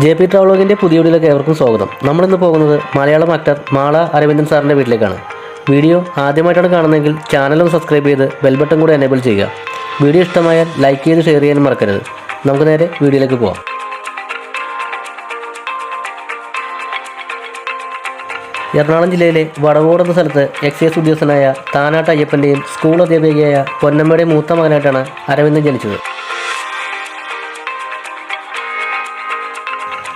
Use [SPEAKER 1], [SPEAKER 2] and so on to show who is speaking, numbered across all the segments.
[SPEAKER 1] J P ട്രാവലോഗിന്റെ പുതിയ വീഡിയോയിലേക്ക് ഏവർക്കും സ്വാഗതം. നമ്മളിന്ന് പോകുന്നത് മലയാളം ആക്ടർ മാള അരവിന്ദൻ സാറിന്റെ വീട്ടിലേക്കാണ്. വീഡിയോ ആദ്യമായിട്ടാണ് കാണുന്നതെങ്കിൽ ചാനലും സബ്സ്ക്രൈബ് ചെയ്ത് ബെൽ കൂടെ കൂടി എനേബിൾ ചെയ്യുക. വീഡിയോ ഇഷ്ടമായാൽ ലൈക്ക് ചെയ്ത് ഷെയർ ചെയ്യാനും മറക്കരുത്. നമുക്ക് നേരെ വീഡിയോയിലേക്ക് പോവാം. എറണാകുളം ജില്ലയിലെ വടവോട് എന്ന സ്ഥലത്ത് എക്സൈസ് ഉദ്യോഗസ്ഥനായ താനാട്ട് അയ്യപ്പന്റെയും സ്കൂൾ അധ്യാപികയായ പൊന്നമ്മയുടെ മൂത്ത മകനായിട്ടാണ് അരവിന്ദൻ ജനിച്ചത്.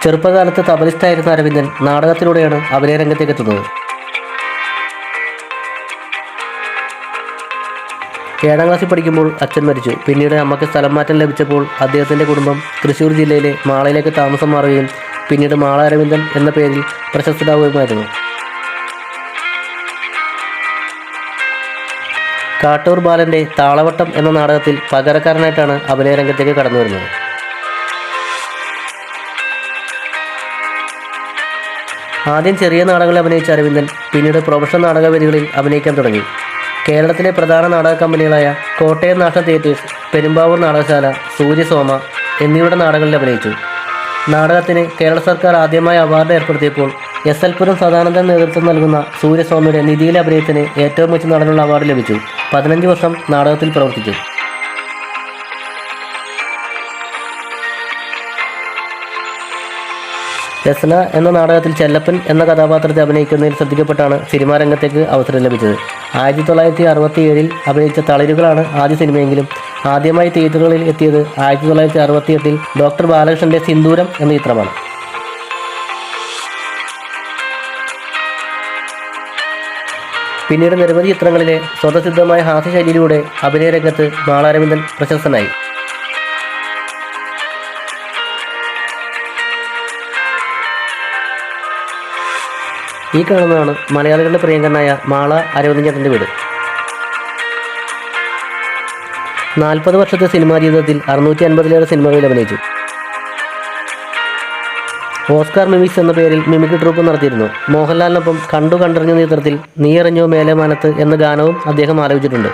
[SPEAKER 1] ചെറുപ്പകാലത്ത് തബലിസ്റ്റായിരുന്ന അരവിന്ദൻ നാടകത്തിലൂടെയാണ് അഭിനയ രംഗത്തേക്ക് എത്തുന്നത്. ഏഴാം ക്ലാസ്സിൽ പഠിക്കുമ്പോൾ അച്ഛൻ മരിച്ചു. പിന്നീട് അമ്മയ്ക്ക് സ്ഥലം മാറ്റം ലഭിച്ചപ്പോൾ അദ്ദേഹത്തിന്റെ കുടുംബം തൃശ്ശൂർ ജില്ലയിലെ മാളയിലേക്ക് താമസം മാറുകയും പിന്നീട് മാള അരവിന്ദൻ എന്ന പേരിൽ പ്രശസ്തരാകുകയുമായിരുന്നു കാട്ടൂർ ബാലന്റെ താളവട്ടം എന്ന നാടകത്തിൽ പകരക്കാരനായിട്ടാണ് അഭിനയ രംഗത്തേക്ക് കടന്നു വരുന്നത് ആദ്യം ചെറിയ നാടകങ്ങളിൽ അഭിനയിച്ച അരവിന്ദൻ പിന്നീട് പ്രൊഫഷണൽ നാടകവേദികളിൽ അഭിനയിക്കാൻ തുടങ്ങി. കേരളത്തിലെ പ്രധാന നാടക കമ്പനികളായ കോട്ടയം നാഷണൽ തിയേറ്റേഴ്സ് പെരുമ്പാവൂർ നാടകശാല സൂര്യസോമ എന്നിവയുടെ നാടകങ്ങളിൽ അഭിനയിച്ചു. നാടകത്തിന് കേരള സർക്കാർ ആദ്യമായി അവാർഡ് ഏർപ്പെടുത്തിയപ്പോൾ എസ് എൽ പുരം സദാനന്ദൻ നേതൃത്വം നൽകുന്ന സൂര്യസ്വാമിയുടെ നിധിയിലെ അഭിനയത്തിന് ഏറ്റവും മികച്ച നടനുള്ള അവാർഡ് ലഭിച്ചു. പതിനഞ്ച് വർഷം നാടകത്തിൽ പ്രവർത്തിച്ചു. രസന എന്ന നാടകത്തിൽ ചെല്ലപ്പൻ എന്ന കഥാപാത്രത്തെ അഭിനയിക്കുന്നതിൽ ശ്രദ്ധിക്കപ്പെട്ടാണ് സിനിമാ രംഗത്തേക്ക് അവസരം ലഭിച്ചത്. ആയിരത്തി തൊള്ളായിരത്തി അറുപത്തി ഏഴിൽ അഭിനയിച്ച തളിരുകളാണ് ആദ്യ സിനിമയെങ്കിലും ആദ്യമായി തിയേറ്ററുകളിൽ എത്തിയത് ആയിരത്തി തൊള്ളായിരത്തി അറുപത്തി എട്ടിൽ ഡോക്ടർ ബാലകൃഷ്ണന്റെ സിന്ദൂരം എന്ന ചിത്രമാണ്. പിന്നീട് നിരവധി ചിത്രങ്ങളിലെ സ്വതസിദ്ധമായ ഹാസ്യശൈലിയിലൂടെ അഭിനയ രംഗത്ത് മാളാരവിന്ദൻ പ്രശസ്തനായി. ഈ കാണുന്നതാണ് മലയാളികളുടെ പ്രിയങ്കരനായ മാള അരവിന്ദൻ വീട്. നാൽപ്പത് വർഷത്തെ സിനിമാ ജീവിതത്തിൽ അറുന്നൂറ്റി അൻപതിലേറെ സിനിമകളിൽ അഭിനയിച്ചു. ഓസ്കാർ മിമിക്സ് എന്ന പേരിൽ മിമിക് ട്രൂപ്പ് നടത്തിയിരുന്നു. മോഹൻലാലിനൊപ്പം കണ്ടു കണ്ടറിഞ്ഞ ചിത്രത്തിൽ നീ എറിഞ്ഞോ മേലെ മാനത്ത് എന്ന ഗാനവും അദ്ദേഹം ആലോചിച്ചിട്ടുണ്ട്